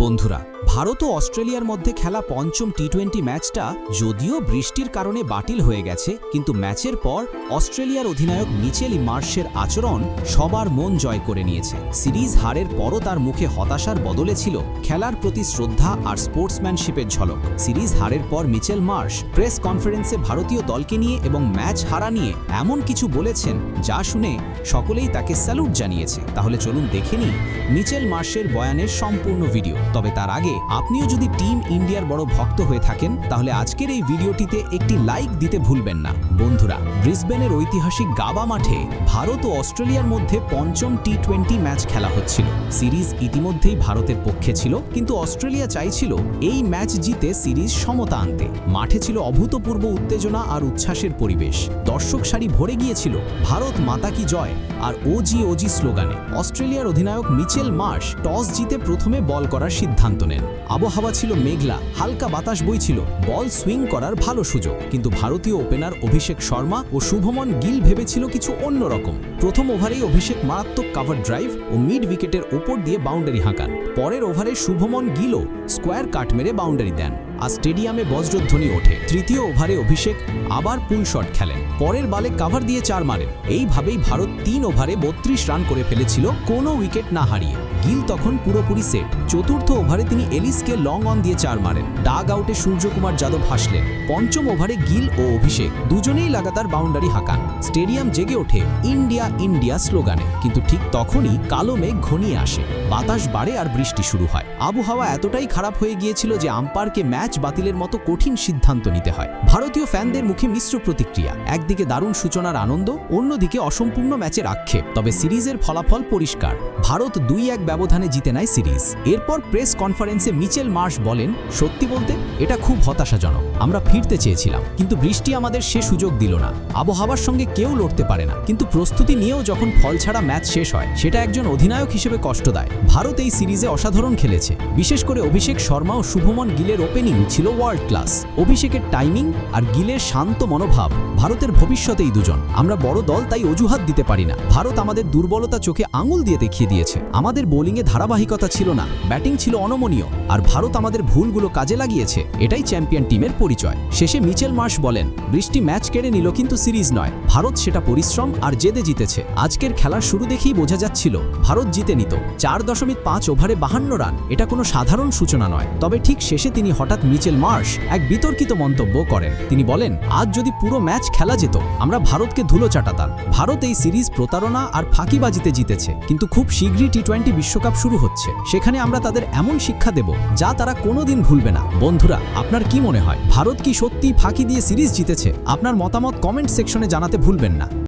বন্ধুরা, ভারত ও অস্ট্রেলিয়ার মধ্যে খেলা পঞ্চম টি টোয়েন্টি ম্যাচটা যদিও বৃষ্টির কারণে বাতিল হয়ে গেছে, কিন্তু ম্যাচের পর অস্ট্রেলিয়ার অধিনায়ক মিচেল মার্শের আচরণ সবার মন জয় করে নিয়েছে। সিরিজ হারের পরও তার মুখে হতাশার বদলে ছিল খেলার প্রতি শ্রদ্ধা আর স্পোর্টসম্যানশিপের ঝলক। সিরিজ হারের পর মিচেল মার্শ প্রেস কনফারেন্সে ভারতীয় দলকে নিয়ে এবং ম্যাচ হারা নিয়ে এমন কিছু বলেছেন যা শুনে সকলেই তাকে স্যালুট জানিয়েছে। তাহলে চলুন দেখে নিই মিচেল মার্শের বয়ানের সম্পূর্ণ ভিডিও। তবে তার আগে আপনিও যদি টিম ইন্ডিয়ার বড় ভক্ত হয়ে থাকেন, তাহলে আজকের এই ভিডিওটিতে একটি লাইক দিতে ভুলবেন না। বন্ধুরা, ব্রিসবেনের ঐতিহাসিক গাবা মাঠে ভারত ও অস্ট্রেলিয়ার মধ্যে পঞ্চম টি টোয়েন্টি ম্যাচ খেলা হচ্ছিল। সিরিজ ইতিমধ্যেই ভারতের পক্ষে ছিল, কিন্তু অস্ট্রেলিয়া চাইছিল এই ম্যাচ জিতে সিরিজ সমতা আনতে। মাঠে ছিল অভূতপূর্ব উত্তেজনা আর উচ্ছ্বাসের পরিবেশ। দর্শক সারি ভরে গিয়েছিল ভারত মাতা কি জয় আর ওজি ওজি স্লোগানে। অস্ট্রেলিয়ার অধিনায়ক মিচেল মার্শ টস জিতে প্রথমে বল করার সিদ্ধান্ত নেন। আবহাওয়া ছিল মেঘলা, হালকা বাতাস বইছিল, বল সুইং করার ভালো সুযোগ। কিন্তু ভারতীয় ওপেনার অভিষেক শর্মা ও শুভমন গিল ভেবেছিল কিছু অন্যরকম প্রথম ওভারেই অভিষেক মারাত্মক কাভার ড্রাইভ ও মিড উইকেটের ওপর দিয়ে বাউন্ডারি হাঁকান। পরের ওভারে শুভমন গিলও স্কোয়ার কাট মেরে বাউন্ডারি দেন। আর স্টেডিয়ামে বজ্রধ্বনি ওঠে। তৃতীয় ওভারে অভিষেক আবার পুল শট খেলেন। পরের বলে কাভার দিয়ে চার মারেন। এইভাবেই ভারত তিন ওভারে বত্রিশ রান করে ফেলেছিল, কোনো উইকেট না হারিয়ে। গিল তখন পুরোপুরি সেট চতুর্থ ওভারে তিনি এলিসকে লং অন দিয়ে চার মারেন। ডাগ আউটে সূর্যকুমার যাদব হাসলেন। পঞ্চম ওভারে গিল ও অভিষেক দুজনেই লাগাতার বাউন্ডারি হাঁকান। স্টেডিয়াম জেগে ওঠে ইন্ডিয়া ইন্ডিয়া স্লোগানে। কিন্তু ঠিক তখনই কালো মেঘ ঘনিয়ে আসে। বাতাস বাড়ে আর বৃষ্টি শুরু হয়। আবহাওয়া এতটাই খারাপ হয়ে গিয়েছিল যে আম্পায়ারকে ম্যাচ বাতিলের মতো কঠিন সিদ্ধান্ত নিতে হয়। ভারতীয় ফ্যানদের মুখে মিশ্র প্রতিক্রিয়া, একদিকে দারুণ সূচনার আনন্দ, অন্যদিকে অসম্পূর্ণ ম্যাচের আক্ষেপ। তবে সিরিজের ফলাফল পরিষ্কার। ভারত দুই এক ব্যবধানে জিতে নেয় সিরিজ। এরপর প্রেস কনফারেন্সে মিচেল মার্শ বলেন, সত্যি বলতে, এটা খুব হতাশাজনক। আমরা ফিরতে চেয়েছিলাম, কিন্তু বৃষ্টি আমাদের সে সুযোগ দিল না। আবহাওয়ার সঙ্গে কেউ লড়তে পারে না। কিন্তু প্রস্তুতি নিয়েও যখন ফল ছাড়া ম্যাচ শেষ হয়, সেটা একজন অধিনায়ক হিসেবে কষ্ট দেয়। ভারত এই সিরিজে অসাধারণ খেলেছে। বিশেষ করে অভিষেক শর্মা ও শুভমন গিলের ওপেনিং ছিল ওয়ার্ল্ড ক্লাস অভিষেকের টাইমিং আর গিলের শান্ত মনোভাব, ভারতের ভবিষ্যতেই দুজন। আমরা বড় দল, তাই অজুহাত দিতে পারি না। ভারত আমাদের দুর্বলতা চোখে আঙুল দিয়ে দেখিয়ে দিয়েছে। আমাদের বোলিংয়ে ধারাবাহিকতা ছিল না ব্যাটিং ছিল অনমনীয়, আর ভারত আমাদের ভুলগুলো কাজে লাগিয়েছে, এটাই চ্যাম্পিয়ন টিমের পরিচয়। শেষে মিচেল মার্শ বলেন, বৃষ্টি ম্যাচ কেড়ে নিল কিন্তু সিরিজ নয়। ভারত সেটা পরিশ্রম আর জেদে জিতেছে। আজকের খেলার শুরু দেখেই বোঝা যাচ্ছিল, ভারত জিতে নিত। চার দশমিক পাঁচ ওভারে বাহান্ন রান, এটা কোনো সাধারণ সূচনা নয়। তবে ঠিক শেষে তিনি হঠাৎ মিচেল মার্শ এক বিতর্কিত মন্তব্য করেন। তিনি বলেন, আজ যদি পুরো ম্যাচ খেলা যেত, আমরা ভারতকে ধুলো চাটাতাম। ভারত এই সিরিজ প্রতারণা আর ফাঁকিবাজিতে জিতেছে, কিন্তু খুব শীঘ্রই টি টোয়েন্টি বিশ্বকাপ শুরু হচ্ছে। সেখানে আমরা তাদের এমন শিক্ষা দেব, যা তারা কোনোদিন ভুলবে না। বন্ধুরা, আপনার কি মনে হয়? ভারত কি সত্যি ফাঁকি দিয়ে সিরিজ জিতেছে? আপনার মতামত কমেন্ট সেকশনে জানাতে ভুলবেন না।